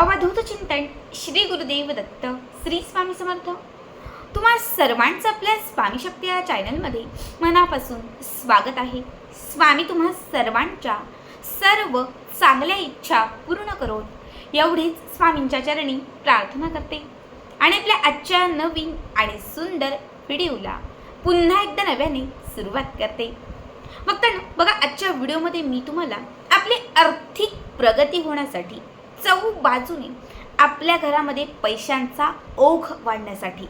अवधूत चिंतन श्री गुरुदेव दत्त श्री स्वामी समर्थ. तुम्हा सर्वांचं आपल्या स्वामी शक्ती या चॅनलमध्ये मनापासून स्वागत आहे. स्वामी तुम्हा सर्वांच्या सर्व चांगल्या इच्छा पूर्ण करून एवढीच स्वामींच्या चरणी प्रार्थना करते. आणि आपल्या आजच्या नवीन आणि सुंदर व्हिडिओला पुन्हा एकदा नव्याने सुरुवात करते. बघताना बघा आजच्या व्हिडिओमध्ये मी तुम्हाला आपली आर्थिक प्रगती होण्यासाठी चौ बाजूने आपल्या घरामध्ये पैशांचा ओघ वाढण्यासाठी.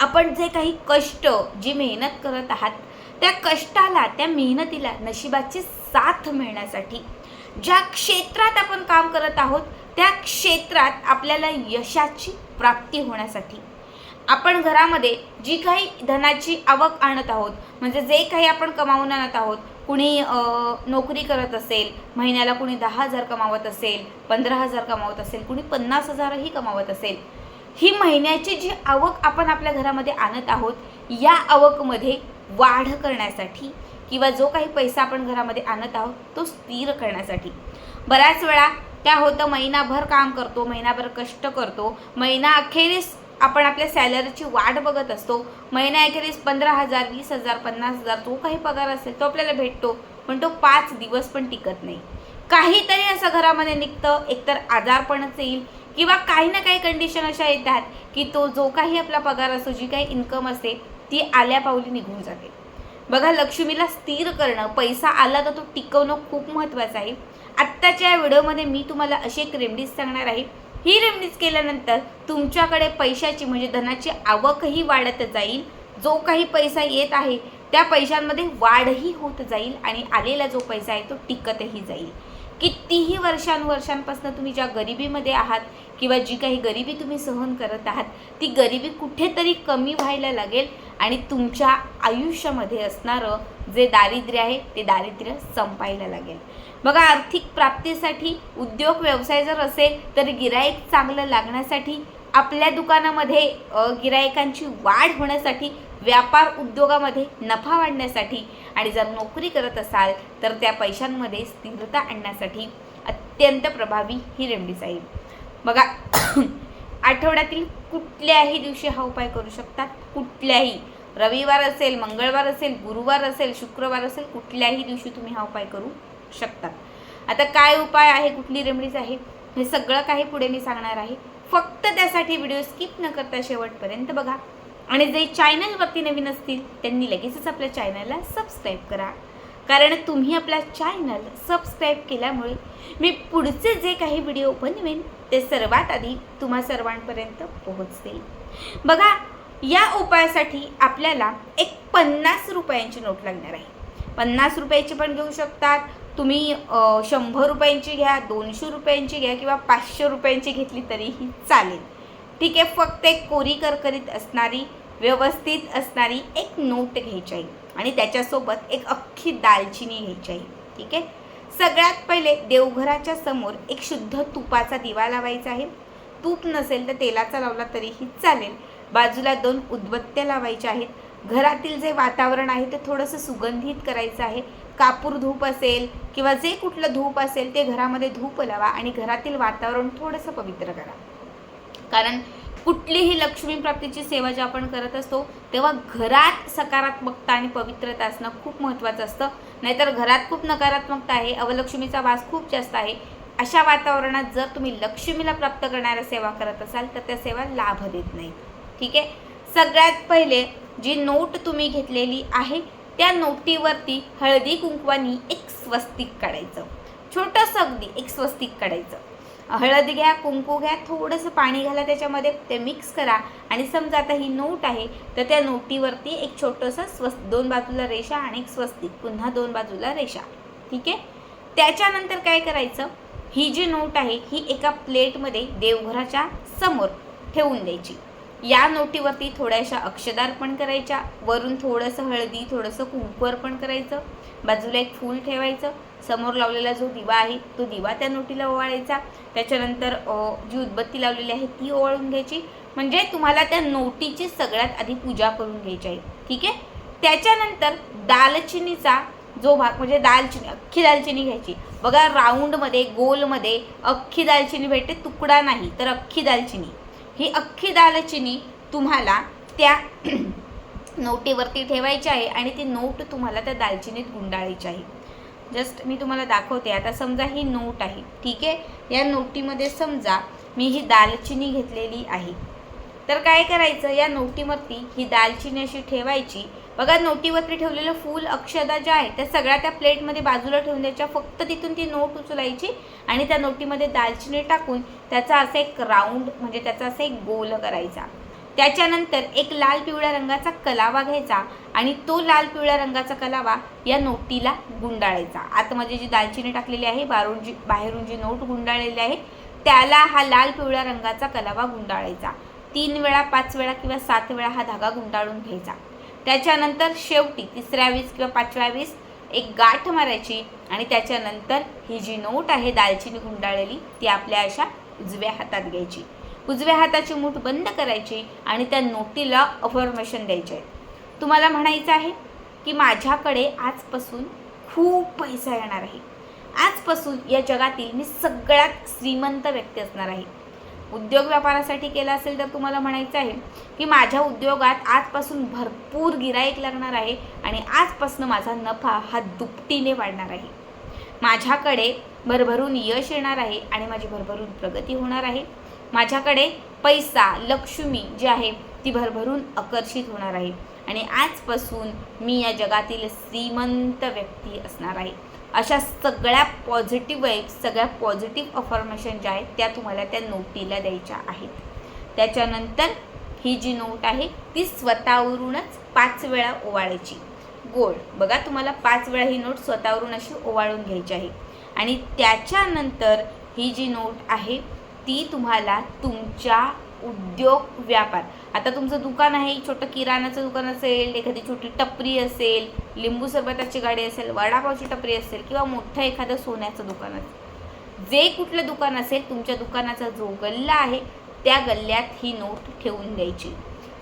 आपण जे काही कष्ट जी मेहनत करत आहात त्या कष्टाला त्या मेहनतीला नशिबाची साथ मिळण्यासाठी ज्या क्षेत्रात आपण काम करत आहोत त्या क्षेत्रात आपल्याला यशाची प्राप्ती होण्यासाठी. आपण घरामध्ये जी काही धनाची आवक आणत आहोत म्हणजे जे काही आपण कमावून आणत आहोत कुणी नोकरी करत असेल महिन्याला कुणी दहा हजार कमावत असेल पंधरा हजार कमावत असेल कुणी पन्नास हजारही कमावत असेल ही महिन्याची जी आवक आपण आपल्या घरामध्ये आणत आहोत या आवकमध्ये वाढ करण्यासाठी किंवा जो काही पैसा आपण घरामध्ये आणत आहोत तो स्थिर करण्यासाठी. बऱ्याच वेळा काय होतं महिनाभर काम करतो महिनाभर कष्ट करतो महिना अखेरीस आपण आपल्या सॅलरीची वाट बघत असतो. महिना अखेरीस पंधरा हजार वीस हजार पन्नास हजार जो काही पगार असेल तो आपल्याला भेटतो. पण तो पाच दिवस पण टिकत नाही. काहीतरी असं घरामध्ये निघतं एकतर आजारपणच येईल किंवा काही ना काही कंडिशन अशा येतात की तो जो काही आपला पगार असतो जी काही इन्कम असते ती आल्या पावली निघून जाते. बघा लक्ष्मीला स्थिर करणं पैसा आला तर तो टिकवणं खूप महत्त्वाचं आहे. आत्ताच्या या व्हिडिओमध्ये मी तुम्हाला अशी एक रेमडीज सांगणार आहे. ही रेमडीज केल्यानंतर तुमच्याकडे पैशाची म्हणजे धनाची आवकही वाढत जाईल. जो काही पैसा येत आहे त्या पैशांमध्ये वाढही होत जाईल आणि आलेला जो पैसा आहे तो टिकतही जाईल. कितीही वर्षानुवर्षांपासून तुम्ही ज्या गरिबीमध्ये आहात किंवा जी काही गरिबी तुम्ही सहन करत आहात ती गरिबी कुठेतरी कमी व्हायला लागेल आणि तुमच्या आयुष्यामध्ये असणारं जे दारिद्र्य आहे ते दारिद्र्य संपायला लागेल. बघा आर्थिक प्राप्तीसाठी उद्योग व्यवसाय जर असेल तर गिराईक चांगलं लागण्यासाठी आपल्या दुकानामध्ये गिरायकांची वाढ होण्यासाठी व्यापार उद्योगामध्ये नफा वाढण्यासाठी आणि जर नोकरी करत असाल तर त्या पैशांमध्ये स्थिरता आणण्यासाठी अत्यंत प्रभावी ही रेमडीज आहे बघा आठवड्यातील कुठल्याही दिवशी हा उपाय करू शकतात? कुठल्याही. रविवार असेल मंगळवार असेल गुरुवार असेल शुक्रवार असेल कुठल्याही दिवशी तुम्ही हा उपाय करू शकतात. आता काय उपाय आहे कुठली रेमडीज आहे हे सगळं काही पुढे मी सांगणार आहे. फक्त त्यासाठी व्हिडिओ स्किप न करता शेवटपर्यंत बघा. आणि जे चॅनलवरती नवीन असतील त्यांनी लगेचच आपल्या चॅनलला सबस्क्राईब करा. कारण तुम्ही आपला चॅनल सबस्क्राईब केल्यामुळे मी पुढचे जे काही व्हिडिओ बनवेन ते सर्वात आधी तुम्हा सर्वांपर्यंत पोहोचतील. बघा या उपायासाठी आपल्याला एक पन्नास रुपयांची नोट लागणार आहे. पन्नास रुपयाची पण घेऊ शकतात तुम्ही शंभर रुपयांची घ्या दोनशे रुपयांची घ्या किंवा पाचशे रुपयांची घेतली तरीही चालेल. ठीक आहे फक्त एक कोरी करकरीत असणारी व्यवस्थित असणारी एक नोट घ्यायची आहे आणि त्याच्यासोबत एक अख्खी दालचिनी घ्यायची आहे. ठीक आहे? सगळ्यात पहिले देवघराच्या समोर एक शुद्ध तुपाचा दिवा लावायचा आहे. तूप नसेल तर तेलाचा लावला तरीही चालेल. बाजूला दोन उदबत्त्या लावायच्या आहेत. घरातील जे वातावरण आहे ते थोडंसं सुगंधित करायचं आहे. कापूर धूप असेल किंवा जे कुठलं धूप असेल ते घरामध्ये धूप लावा आणि घरातील वातावरण थोडंसं पवित्र करा. कारण कुठलीही लक्ष्मी प्राप्तीची सेवा जेव्हा आपण करत असतो तेव्हा घरात सकारात्मकता आणि पवित्रता असणं खूप महत्त्वाचं असतं. नाहीतर घरात खूप नकारात्मकता आहे अवलक्ष्मीचा वास खूप जास्त आहे. अशा वातावरणात जर तुम्ही लक्ष्मीला प्राप्त करणाऱ्या सेवा करत असाल तर त्या सेवा लाभ देत नाहीत. ठीक आहे? सगळ्यात पहिले जी नोट तुम्ही घेतलेली आहे त्या नोटीवरती हळदी कुंकवानी एक स्वस्तिक काढायचं. छोटंसं अगदी एक स्वस्तिक काढायचं. हळद घ्या कुंकू घ्या थोडंसं पाणी घाला त्याच्यामध्ये ते मिक्स करा. आणि समजा आता ही नोट आहे तर त्या नोटीवरती एक छोटंसं स्वस् दोन बाजूला रेषा आणि एक स्वस्तिक पुन्हा दोन बाजूला रेषा. ठीक आहे? त्याच्यानंतर काय करायचं? ही जी नोट आहे ही एका प्लेटमध्ये देवघराच्या समोर ठेवून द्यायची. या नोटीवरती थोड्याशा अक्षदार पण करायच्या वरून थोडंसं हळदी थोडंसं कुंकवर पण करायचं बाजूला एक फूल ठेवायचं समोर लावलेला जो दिवा आहे तो दिवा त्या नोटीला ओवाळायचा. त्याच्यानंतर जी उदबत्ती लावलेली आहे ती ओवाळून घ्यायची. म्हणजे तुम्हाला त्या नोटीची सगळ्यात आधी पूजा करून घ्यायची आहे. ठीक आहे? त्याच्यानंतर दालचिनीचा जो भाग म्हणजे दालचिनी अख्खी दालचिनी घ्यायची. बघा राऊंडमध्ये गोलमध्ये अख्खी दालचिनी भेटते तुकडा नाही तर अख्खी दालचिनी. ही अख्खी दालचिनी तुम्हाला त्या नोटीवरती ठेवायची आहे आणि ती नोट तुम्हाला त्या दालचिनीत गुंडाळायची आहे. जस्ट मी तुम्हाला दाखवते. आता समजा ही नोट आहे. ठीक आहे? या नोटीमध्ये समजा मी ही दालचिनी घेतलेली आहे. तर काय करायचं? या नोटीवरती ही दालचिनी अशी ठेवायची. बघा नोटीवरती ठेवलेलं फूल अक्षदा ज्या आहे त्या सगळ्या त्या प्लेटमध्ये बाजूला ठेवून द्यायच्या. फक्त तिथून ती नोट उचलायची आणि त्या नोटीमध्ये दालचिनी टाकून त्याचा असा एक राऊंड म्हणजे त्याचा असा एक गोल करायचा. त्याच्यानंतर एक लाल पिवळ्या रंगाचा कलावा घ्यायचा आणि तो लाल पिवळ्या रंगाचा कलावा या नोटीला गुंडाळायचा. आतमध्ये जी दालचिनी टाकलेली आहे बारून जी बाहेरून जी नोट गुंडाळलेली आहे त्याला हा लाल पिवळ्या रंगाचा कलावा गुंडाळायचा. तीन वेळा पाच वेळा किंवा सात वेळा हा धागा गुंडाळून घ्यायचा. त्याच्यानंतर शेवटी तिसऱ्या वीस किंवा पाचव्या वीस एक गाठ मारायची आणि त्याच्यानंतर ही जी नोट आहे दालचिनी गुंडाळलेली ती आपल्या अशा उजव्या हातात घ्यायची. उजव्या हाताची मूठ बंद करायची आणि त्या नोटीला अफॉर्मेशन द्यायचे. आहे तुम्हाला म्हणायचं आहे की माझ्याकडे आजपासून खूप पैसा येणार आहे. आजपासून या जगातील मी सगळ्यात श्रीमंत व्यक्ती असणार आहे. उद्योग व्यापारासाठी केला असेल तर तुम्हाला म्हणायचं आहे की माझ्या उद्योगात आजपासून भरपूर गिराईक लागणार आहे आणि आजपासून माझा नफा हा दुपटीने वाढणार आहे. माझ्याकडे भरभरून यश येणार आहे आणि माझी भरभरून प्रगती होणार आहे. माझ्याकडे पैसा लक्ष्मी जी आहे ती भरभरून आकर्षित होणार आहे. आणि आजपासून मी या जगातील श्रीमंत व्यक्ती असणार आहे. अशा सगळ्या पॉझिटिव्ह वाईब्स सगळ्या पॉझिटिव्ह अफॉर्मेशन ज्या आहेत त्या तुम्हाला त्या नोटीला द्यायच्या आहेत. त्याच्यानंतर ही जी नोट आहे ती स्वतःवरूनच पाच वेळा ओवाळायची. गोड. बघा तुम्हाला पाच वेळा ही नोट स्वतःवरून अशी ओवाळून घ्यायची आहे. आणि त्याच्यानंतर ही जी नोट आहे ती तुम्हाला तुमच्या उद्योग व्यापार. आता तुमचं दुकान आहे छोटं किराणाचं दुकान असेल एखादी छोटी टपरी असेल लिंबू सरबताची गाडी असेल वडापावची टपरी असेल किंवा मोठं एखादं सोन्याचं दुकान असेल. जे कुठलं दुकान असेल तुमच्या दुकानाचा जो गल्ला आहे त्या गल्ल्यात ही नोट ठेवून द्यायची.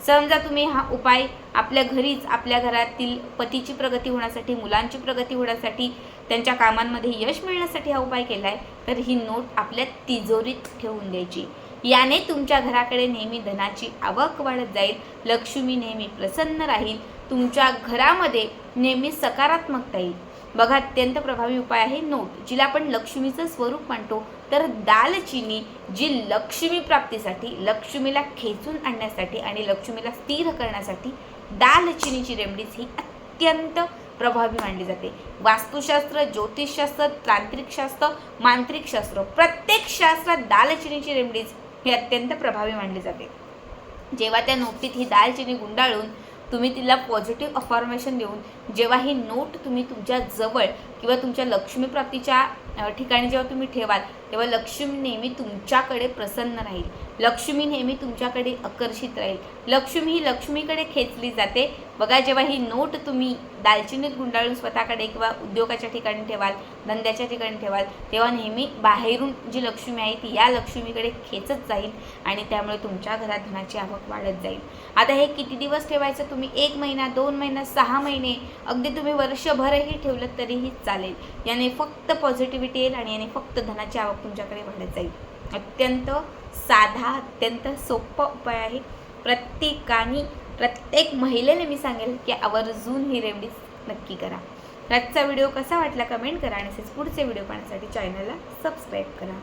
समजा तुम्ही हा उपाय आपल्या घरीच आपल्या घरातील पतीची प्रगती होण्यासाठी मुलांची प्रगती होण्यासाठी त्यांच्या कामांमध्ये यश मिळण्यासाठी हा उपाय केला आहे तर ही नोट आपल्या तिजोरीत ठेवून द्यायची. याने तुमच्या घराकडे नेहमी धनाची आवक वाढत जाईल. लक्ष्मी नेहमी प्रसन्न राहील. तुमच्या घरामध्ये नेहमी सकारात्मकता येईल. बघा अत्यंत प्रभावी उपाय आहे नोट जिला आपण लक्ष्मीचं स्वरूप मानतो. तर दालचिनी जी लक्ष्मी प्राप्तीसाठी लक्ष्मीला खेचून आणण्यासाठी आणि लक्ष्मीला स्थिर करण्यासाठी दालचिनीची रेमडीज ही अत्यंत प्रभावी मानली जाते. वास्तुशास्त्र ज्योतिषशास्त्र तांत्रिकशास्त्र मांत्रिकशास्त्र प्रत्येक शास्त्रात दालचिनीची रेमडीज हे अत्यंत प्रभावी मानले जाते. जेव्हा त्या नोटीत ही दालचिनी गुंडाळून तुम्ही तिला पॉझिटिव्ह अफॉर्मेशन देऊन जेव्हा ही नोट तुम्ही तुमच्या जवळ किंवा तुमच्या लक्ष्मीप्राप्तीच्या ठिकाणी जेव्हा तुम्ही ठेवाल तेव्हा लक्ष्मी नेहमी तुमच्याकडे प्रसन्न राहील. लक्ष्मी नेहमी तुमच्याकडे आकर्षित राहील. लक्ष्मी ही लक्ष्मीकडे खेचली जाते. बघा जेव्हा ही नोट तुम्ही दालचिनीत गुंडाळून स्वतःकडे किंवा उद्योगाच्या ठिकाणी ठेवाल धंद्याच्या ठिकाणी ठेवाल तेव्हा नेहमी बाहेरून जी लक्ष्मी आहे ती या लक्ष्मीकडे खेचत जाईल आणि त्यामुळे तुमच्या घरात धनाची आवक वाढत जाईल. आता हे किती दिवस ठेवायचं? तुम्ही एक महिना दोन महिना सहा महिने अगदी तुम्ही वर्षभरही ठेवलं तरीही चालेल. याने फक्त पॉझिटिव्हिटी येईल आणि याने फक्त धनाची आवक तुमच्याकडे वाढत जाईल. अत्यंत साधा अत्यंत सोपा उपाय आहे. प्रत्येकाने प्रत्येक महिलेने मी सांगेल की आवर्जून ही रेमडीज नक्की करा. आजचा व्हिडिओ कसा वाटला कमेंट करा आणि असेच पुढचे व्हिडिओ पाहण्यासाठी चॅनलला सबस्क्राईब करा.